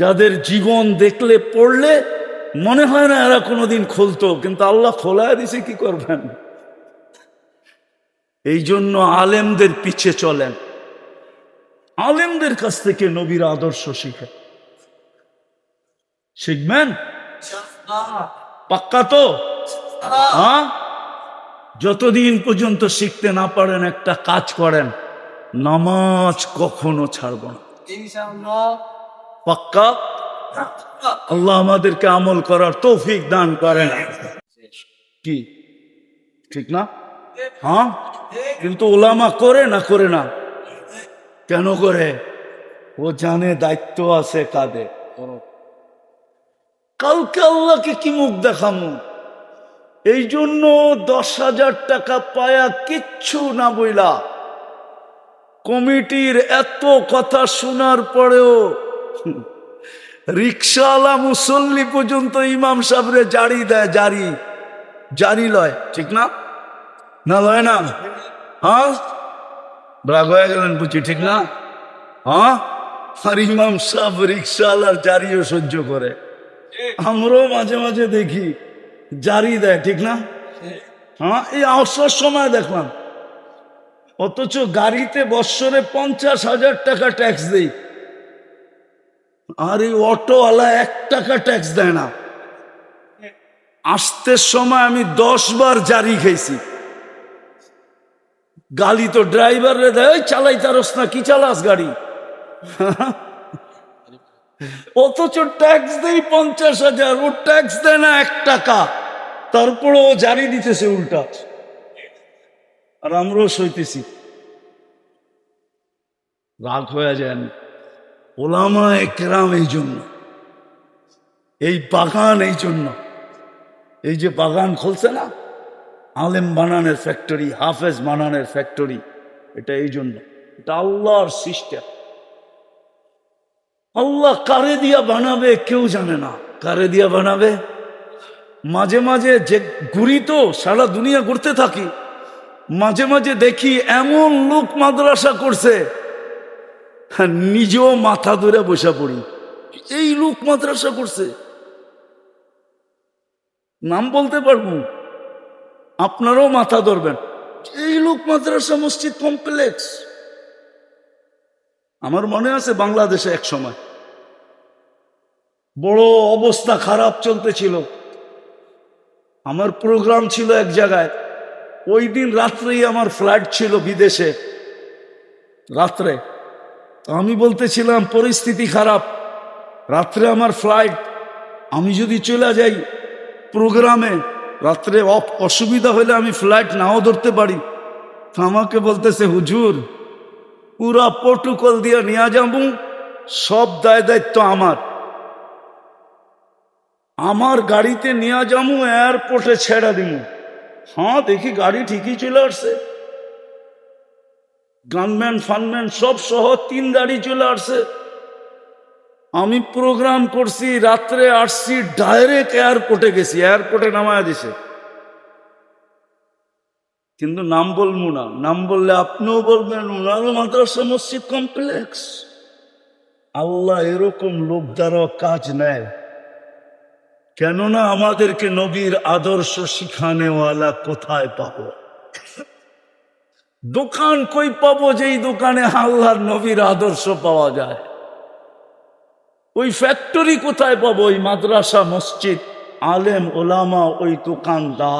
যাদের জীবন দেখলে, পড়লে মনে হয় না এরা কোনোদিন খুলতো, কিন্তু আল্লাহ খোলায় দিছে, কি করবেন? এই জন্য আলেমদের পিছে চলেন। আলেমদের কাছ থেকে নবীর আদর্শ শিখে। শিখবেন? পাক্কা তো? হ্যাঁ? যতদিন পর্যন্ত শিখতে না পারেন, একটা কাজ করেন, নামাজ কখনো ছাড়ব না। পাক্কা? আল্লাহ আমাদেরকে আমল করার তৌফিক দান করেন। কি? ঠিক না? হ্যাঁ? কিন্তু ওলামা করে না করে না? কেন করে? ও জানে, দায়িত্ব আছে কাঁধে কালকে আল্লাহকে কি মুখ দেখামু? এই জন্য দশ হাজার টাকা পায়া কিচ্ছু না বইলা। কমিটির এত কথা শোনার পরেও রিক্সাওয়ালা মুসল্লি পর্যন্ত ইমাম সাহেবরে জারি দেয়, জারি। জারি লয়, ঠিক না? না লয় না? হ্যাঁ? ব্রাগ হয়ে গেলেন বুঝি, ঠিক না? হ্যাঁ? আর ইমাম সাহেব রিক্সাওয়ালার জারিও সহ্য করে। আমরাও মাঝে মাঝে দেখি, জারি দেয়, ঠিক না? হ্যাঁ? এই অবসর সময় দেখলাম, অথচ গাড়িতে বৎসরে পঞ্চাশ হাজার টাকা ট্যাক্স দেই। আর এই অটোওয়ালা এক টাকা ট্যাক্স দেয় না। আসতে সময় আমি দশ বার জারি খেয়েছি গাড়ি তো ড্রাইভারে দেয় "ওই চালাই তারস না, কি চালাস গাড়ি? অথচ ট্যাক্স দেই পঞ্চাশ হাজার, ও ট্যাক্স দেয় না এক টাকা। তারপরে ও জারি দিতেছে উল্টা। আর আমরাও সইতেছি। রাগ হয়ে যান ওলামা একরাম এই জন্য। এই বাগান এই জন্য। এই যে বাগান খুলছে না, আলেম বানানের ফ্যাক্টরি হাফেজ বানানের ফ্যাক্টরি এটা এই জন্য। এটা আল্লাহর সিস্টেম আল্লাহ কারে দিয়া বানাবে কেউ জানে না। কারে দিয়া বানাবে? মাঝে মাঝে যে ঘুরি তো, সারা দুনিয়া ঘুরতে থাকি। মাঝে মাঝে দেখি এমন লোক মাদ্রাসা করছে নিজেও মাথা ধরে বসে পড়ি। এই লোক মাদ্রাসা করছে। নাম বলতে পারব? আপনারাও মাথা ধরবেন। এই লোক মাদ্রাসা মসজিদ কমপ্লেক্স আমার মনে আছে বাংলাদেশে এক সময়। বড় অবস্থা খারাপ চলতেছিল। আমার প্রোগ্রাম ছিল এক জায়গায়। ওই দিন রাত্রেই আমার ফ্লাইট ছিল বিদেশে। রাত্রে। তো আমি বলতেছিলাম, পরিস্থিতি খারাপ। রাত্রে আমার ফ্লাইট আমি যদি চলে যাই প্রোগ্রামে রাত্রে অসুবিধা হলে আমি ফ্লাইট নাও ধরতে পারি। তো আমাকে বলতেছে, হুজুর, পুরা প্রোটোকল দিয়ে নিয়ে যাব, সব দায় দায়িত্ব আমার। আমার গাড়িতে নিয়ে যাব এয়ারপোর্টে ছেড়ে দিব। হ্যাঁ দেখি গাড়ি ঠিকই চলে আসছে। গানম্যান ফানম্যান সব সহ তিন গাড়ি চলে আসছে। আমি প্রোগ্রাম করছি, রাত্রে আসছি ডাইরেক্ট এয়ারপোর্টে গেছি এয়ারপোর্টে নামায় দিছে। কিন্তু নাম বলব না, নাম বললে আপনিও বলবেন, ওনারও মাদ্রাসা মসজিদ কমপ্লেক্স আল্লাহ এরকম লোক দ্বারা কাজ নেয়। কেননা আমাদেরকে নবীর আদর্শ শিখানেওয়ালা কোথায় পাবো? দোকান কই পাবো যেই দোকানে আল্লাহর নবীর আদর্শ পাওয়া যায়? ওই ফ্যাক্টরি কোথায় পাবো? ওই মাদ্রাসা, মসজিদ, আলেম, ওলামা, ওই দোকান দা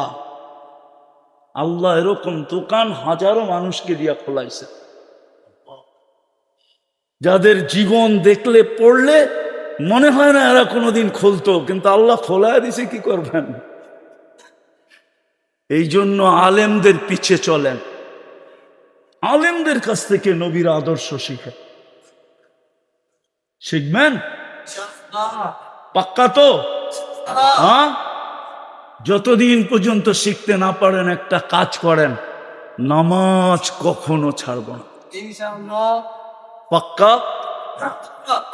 আল্লাহ এরকম দোকান হাজারো মানুষকে দিয়া খোলাইছে। যাদের জীবন দেখলে, পড়লে মনে হয় না এরা কোনোদিন খুলতো, কিন্তু আল্লাহ খোলায় দিছে, কি করবেন? এই জন্য আলেমদের পিছে চলেন। আলেমদের কাছ থেকে নবীর আদর্শ শিখে। শিখবেন? পাক্কা তো? হ্যাঁ? যতদিন পর্যন্ত শিখতে না পারেন, একটা কাজ করেন, নামাজ কখনো ছাড়ব না। পাক্কা?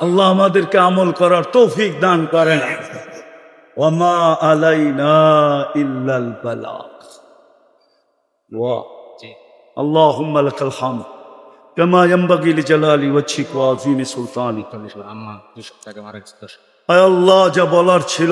আল্লাহ আমাদেরকে আমল করার তৌফিক দান করেন। ওমা আলাইনা ইল্লাল বালাগ ওয়া আল্লাহুম্মা লাকাল হামদ كما ينبغي لجلال وجهك وعظيم سلطانك চল্লিশ আম্মা দুই সপ্তাহ আগে মারা গেছে দশ আয় আল্লাহ যা বলার ছিল